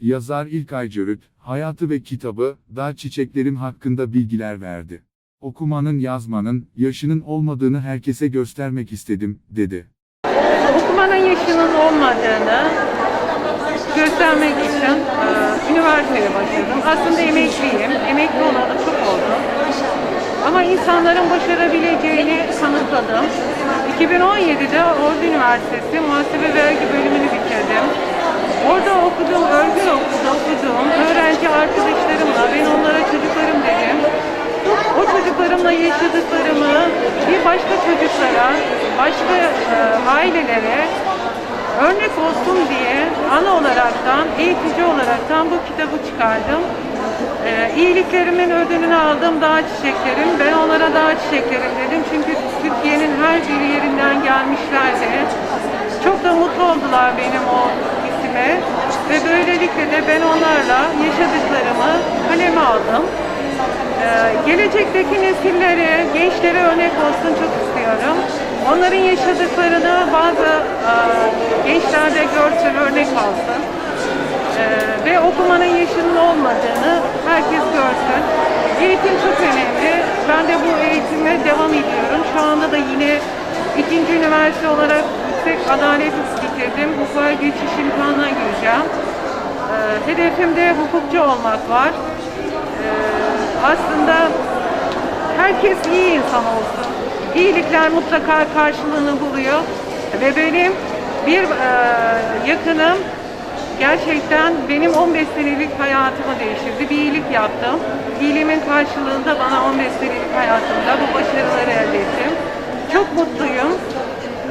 Yazar İlkay Cörük, hayatı ve kitabı, Dağ Çiçeklerim hakkında bilgiler verdi. Okumanın yazmanın, yaşının olmadığını herkese göstermek istedim, dedi. Okumanın yaşının olmadığını göstermek için e, üniversiteye başladım. Aslında emekliyim. Emekli olalı çok oldu. Ama insanların başarabileceğini kanıtladım. 2017'de Ordu Üniversitesi Muhasebe Vergi bölümünü bitirdim. Orada okuduğum, örgün okulda okuduğum öğrenci arkadaşlarımla ben onlara çocuklarım dedim. O çocuklarımla yaşadıklarımı bir başka çocuklara, başka e, ailelere örnek olsun diye ana olaraktan, eğitici olaraktan bu kitabı çıkardım. Ee, iyiliklerimin ödülünü aldım dağ çiçeklerim. Ben onlara dağ çiçeklerim dedim. Çünkü Türkiye'nin her bir yerinden gelmişlerdi. Çok da mutlu oldular benim o isime. Ve böylelikle de ben onlarla yaşadıklarımı kaleme aldım. Ee, gelecekteki nesillere, gençlere örnek olsun çok istiyorum. Onların yaşadıklarını bazı e, gençler de görsün, örnek alsın. Ee, ve okumanın yaşının olmadığını herkes görsün. Eğitim çok önemli. Ben de bu eğitime devam ediyorum. Şu anda da yine ikinci üniversite olarak yüksek adalet bitirdim. Hukuka geçiş imtihanına gireceğim. Ee, hedefimde hukukçu olmak var. Ee, aslında herkes iyi insan olsun. İyilikler mutlaka karşılığını buluyor. Ve benim bir e, yakınım gerçekten benim 15 senelik hayatımı değiştirdi. Bir iyilik yaptım. İyiliğimin karşılığında bana 15 senelik hayatımda bu başarıları elde ettim. Çok mutluyum.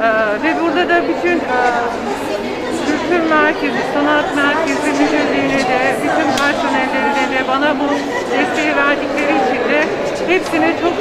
Ee, ve burada da bütün e, kültür merkezi, sanat merkezi müdürlüğüne de, bütün personellerine de bana bu desteği verdikleri için de hepsine çok çok